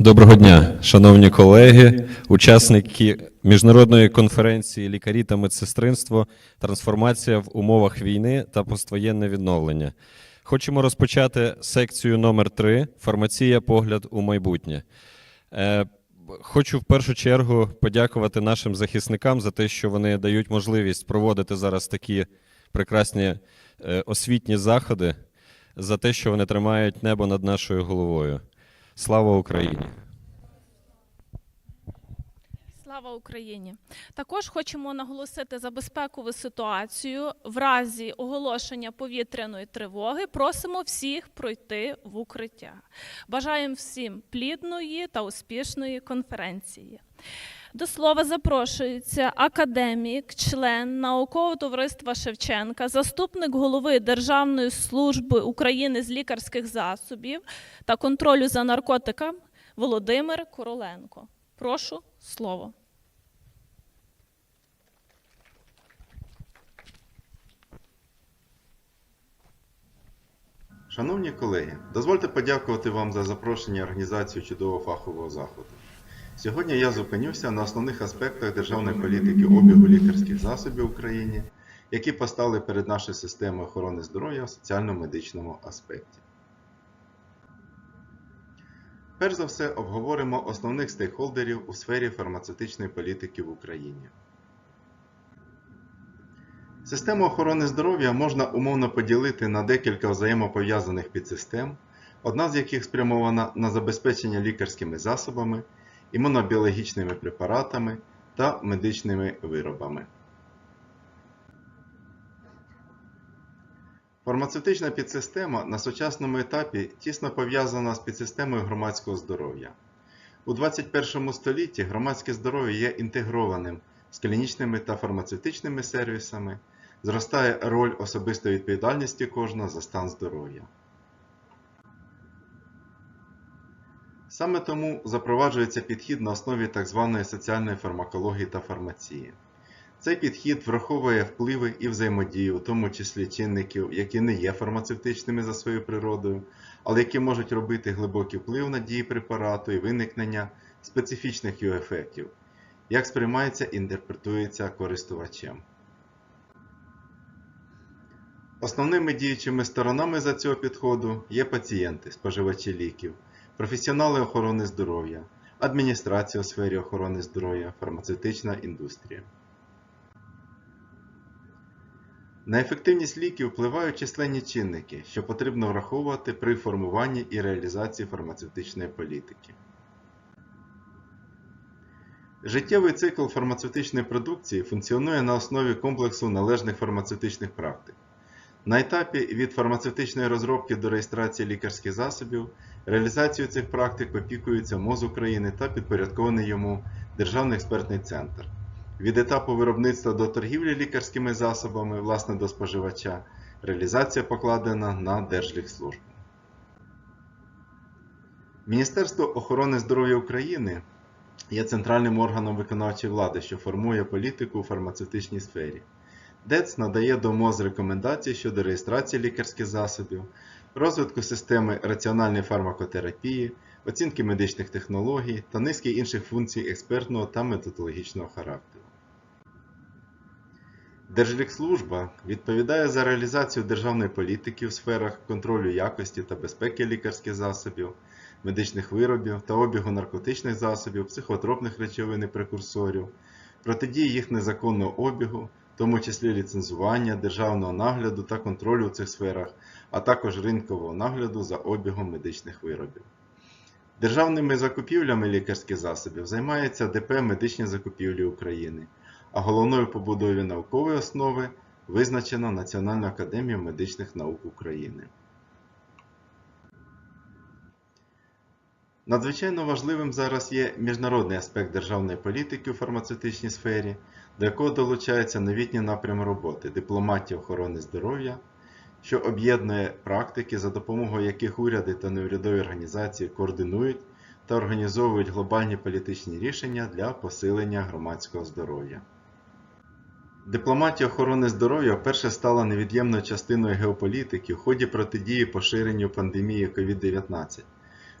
Доброго дня, шановні колеги, учасники міжнародної конференції Лікарі та медсестринство. Трансформація в умовах війни та поствоєнне відновлення. Хочемо розпочати секцію номер 3 Фармація. Погляд у майбутнє. Е, Хочу в першу чергу подякувати нашим захисникам за те, що вони дають можливість проводити зараз такі прекрасні е, освітні заходи, за те, що вони тримають небо над нашою головою. Слава Україні! Слава Україні! Також хочемо наголосити за безпекову ситуацію. В разі оголошення повітряної тривоги просимо всіх пройти в укриття. Бажаємо всім плідної та успішної конференції. До слова запрошується академік, член наукового товариства Шевченка, заступник голови Державної служби України з лікарських засобів та контролю за наркотиками Володимир Короленко. Прошу слово. Шановні колеги, дозвольте подякувати вам за запрошення організацію чудового фахового заходу. Сьогодні я зупинюся на основних аспектах державної політики обігу лікарських засобів в Україні, які постали перед нашою системою охорони здоров'я в соціально-медичному аспекті. Перш за все, обговоримо основних стейкхолдерів у сфері фармацевтичної політики в Україні. Систему охорони здоров'я можна умовно поділити на декілька взаємопов'язаних підсистем, одна з яких спрямована на забезпечення лікарськими засобами, імунобіологічними препаратами та медичними виробами. Фармацевтична підсистема на сучасному етапі тісно пов'язана з підсистемою громадського здоров'я. У 21 столітті громадське здоров'я є інтегрованим з клінічними та фармацевтичними сервісами, зростає роль особистої відповідальності кожного за стан здоров'я. Саме тому запроваджується підхід на основі так званої соціальної фармакології та фармації. Цей підхід враховує впливи і взаємодію, у тому числі чинників, які не є фармацевтичними за своєю природою, але які можуть робити глибокий вплив на дії препарату і виникнення специфічних його ефектів, як сприймається і інтерпретується користувачем. Основними діючими сторонами за цього підходу є пацієнти, споживачі ліків, професіонали охорони здоров'я, адміністрація у сфері охорони здоров'я, фармацевтична індустрія. На ефективність ліків впливають численні чинники, що потрібно враховувати при формуванні і реалізації фармацевтичної політики. Життєвий цикл фармацевтичної продукції функціонує на основі комплексу належних фармацевтичних практик. На етапі від фармацевтичної розробки до реєстрації лікарських засобів реалізацією цих практик опікується МОЗ України та підпорядкований йому Державний експертний центр. Від етапу виробництва до торгівлі лікарськими засобами, власне до споживача, реалізація покладена на Держлікслужбу. Міністерство охорони здоров'я України є центральним органом виконавчої влади, що формує політику у фармацевтичній сфері. ДЕЦ надає до МОЗ рекомендації щодо реєстрації лікарських засобів, розвитку системи раціональної фармакотерапії, оцінки медичних технологій та низки інших функцій експертного та методологічного характеру. Держлікслужба відповідає за реалізацію державної політики в сферах контролю якості та безпеки лікарських засобів, медичних виробів та обігу наркотичних засобів, психотропних речовин і прекурсорів, протидії їх незаконного обігу, тому числі ліцензування, державного нагляду та контролю у цих сферах, а також ринкового нагляду за обігом медичних виробів. Державними закупівлями лікарських засобів займається ДП Медичні закупівлі України, а головною побудовою наукової основи визначена Національна академія медичних наук України. Надзвичайно важливим зараз є міжнародний аспект державної політики у фармацевтичній сфері, до якого долучається новітній напрям роботи дипломатія охорони здоров'я, що об'єднує практики, за допомогою яких уряди та неурядові організації координують та організовують глобальні політичні рішення для посилення громадського здоров'я. Дипломатія охорони здоров'я вперше стала невід'ємною частиною геополітики в ході протидії поширенню пандемії COVID-19.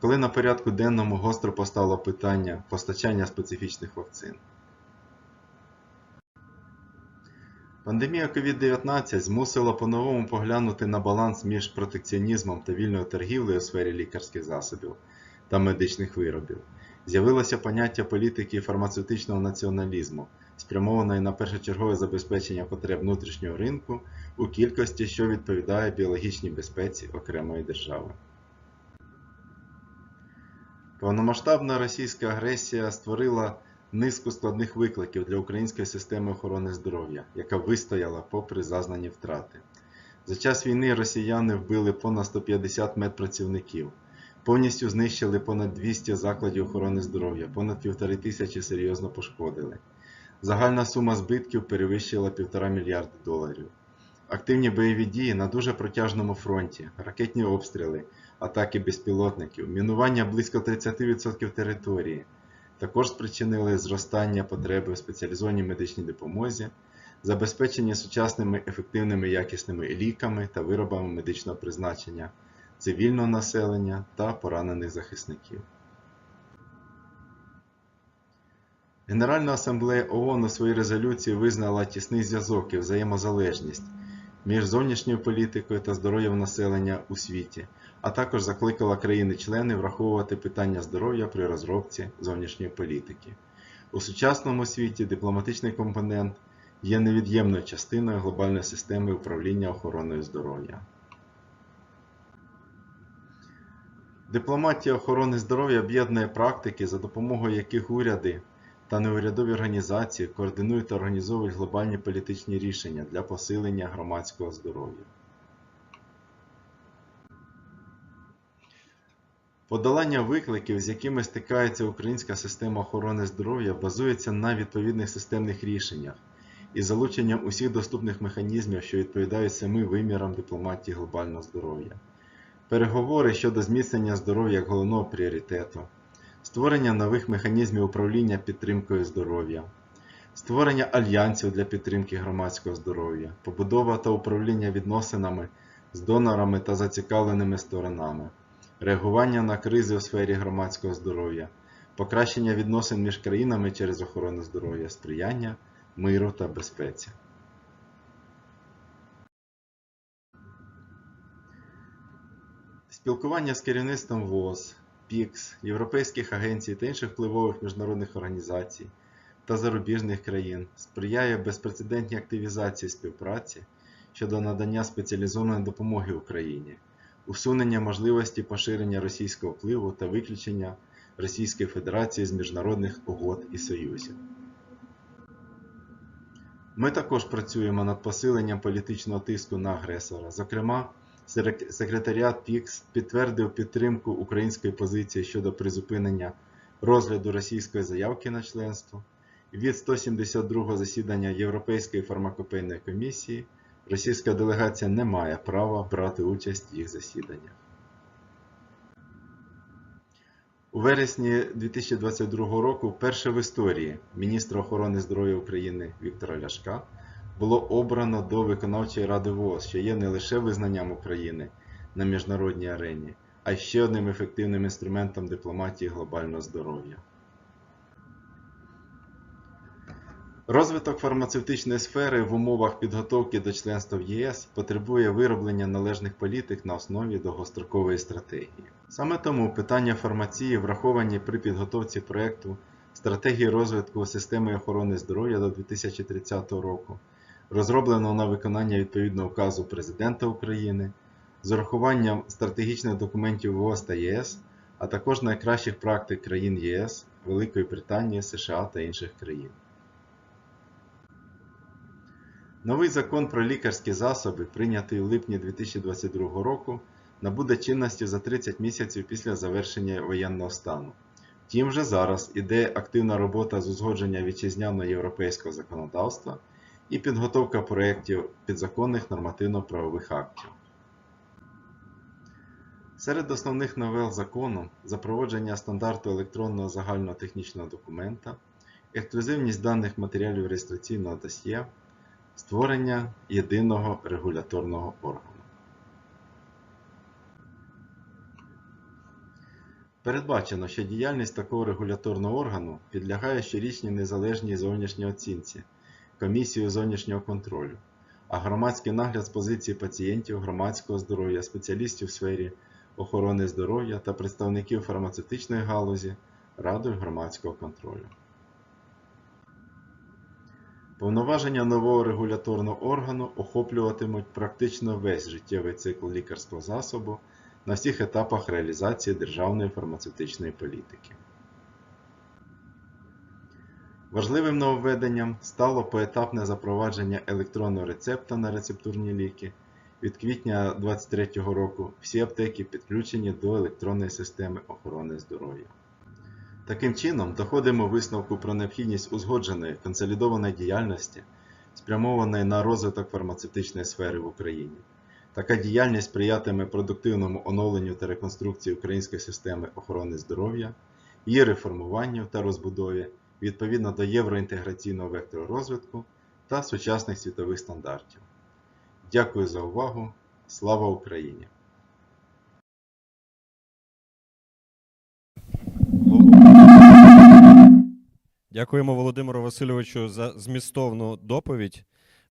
Коли на порядку денному гостро постало питання постачання специфічних вакцин. Пандемія COVID-19 змусила по-новому поглянути на баланс між протекціонізмом та вільною торгівлею у сфері лікарських засобів та медичних виробів. З'явилося поняття політики фармацевтичного націоналізму, спрямованої на першочергове забезпечення потреб внутрішнього ринку у кількості, що відповідає біологічній безпеці окремої держави. Повномасштабна російська агресія створила низку складних викликів для української системи охорони здоров'я, яка вистояла попри зазнані втрати. За час війни росіяни вбили понад 150 медпрацівників, повністю знищили понад 200 закладів охорони здоров'я, понад півтори тисячі серйозно пошкодили. Загальна сума збитків перевищила 1,5 мільярда доларів. Активні бойові дії на дуже протяжному фронті, ракетні обстріли, атаки безпілотників, мінування близько 30% території також спричинили зростання потреби в спеціалізованій медичній допомозі, забезпечення сучасними ефективними якісними ліками та виробами медичного призначення, цивільного населення та поранених захисників. Генеральна асамблея ООН у своїй резолюції визнала тісний зв'язок і взаємозалежність між зовнішньою політикою та здоров'ям населення у світі, а також закликала країни-члени враховувати питання здоров'я при розробці зовнішньої політики. У сучасному світі дипломатичний компонент є невід'ємною частиною глобальної системи управління охороною здоров'я. Дипломатія охорони здоров'я об'єднує практики, за допомогою яких уряди та неурядові організації координують та організовують глобальні політичні рішення для посилення громадського здоров'я. Подолання викликів, з якими стикається українська система охорони здоров'я, базується на відповідних системних рішеннях і залученням усіх доступних механізмів, що відповідають семи вимірам дипломатії глобального здоров'я. Переговори щодо зміцнення здоров'я як головного пріоритету, створення нових механізмів управління підтримкою здоров'я, створення альянсів для підтримки громадського здоров'я, побудова та управління відносинами з донорами та зацікавленими сторонами, реагування на кризи у сфері громадського здоров'я, покращення відносин між країнами через охорону здоров'я, сприяння миру та безпеці. Спілкування з керівництвом ВОЗ, ПІКС, європейських агенцій та інших впливових міжнародних організацій та зарубіжних країн сприяє безпрецедентній активізації співпраці щодо надання спеціалізованої допомоги Україні, усунення можливості поширення російського впливу та виключення Російської Федерації з міжнародних угод і союзів. Ми також працюємо над посиленням політичного тиску на агресора. Зокрема, секретаріат ПІКС підтвердив підтримку української позиції щодо призупинення розгляду російської заявки на членство. Від 172 засідання Європейської фармакопейної комісії російська делегація не має права брати участь в їх засіданнях. У вересні 2022 року вперше в історії міністра охорони здоров'я України Віктора Ляшка було обрано до виконавчої ради ВООЗ, що є не лише визнанням України на міжнародній арені, а й ще одним ефективним інструментом дипломатії глобального здоров'я. Розвиток фармацевтичної сфери в умовах підготовки до членства в ЄС потребує вироблення належних політик на основі довгострокової стратегії. Саме тому питання фармації враховані при підготовці проєкту стратегії розвитку системи охорони здоров'я до 2030 року, розроблено на виконання відповідного указу Президента України, з урахуванням стратегічних документів ВООЗ та ЄС, а також найкращих практик країн ЄС, Великої Британії, США та інших країн. Новий закон про лікарські засоби, прийнятий у липні 2022 року, набуде чинності за 30 місяців після завершення воєнного стану. Втім, вже зараз іде активна робота з узгодження вітчизняного європейського законодавства і підготовка проєктів підзаконних нормативно-правових актів. Серед основних новел закону запровадження стандарту електронного загального технічного документа, ексклюзивність даних матеріалів реєстраційного досьє, створення єдиного регуляторного органу. Передбачено, що діяльність такого регуляторного органу підлягає щорічній незалежній зовнішній оцінці комісією зовнішнього контролю, а громадський нагляд з позиції пацієнтів, громадського здоров'я, спеціалістів в сфері охорони здоров'я та представників фармацевтичної галузі Радою громадського контролю. Повноваження нового регуляторного органу охоплюватимуть практично весь життєвий цикл лікарського засобу на всіх етапах реалізації державної фармацевтичної політики. Важливим нововведенням стало поетапне запровадження електронного рецепта на рецептурні ліки. Від квітня 2023 року всі аптеки підключені до електронної системи охорони здоров'я. Таким чином, доходимо висновку про необхідність узгодженої консолідованої діяльності, спрямованої на розвиток фармацевтичної сфери в Україні. Така діяльність сприятиме продуктивному оновленню та реконструкції української системи охорони здоров'я, її реформуванню та розбудові відповідно до євроінтеграційного вектору розвитку та сучасних світових стандартів. Дякую за увагу. Слава Україні! Дякуємо Володимиру Васильовичу за змістовну доповідь.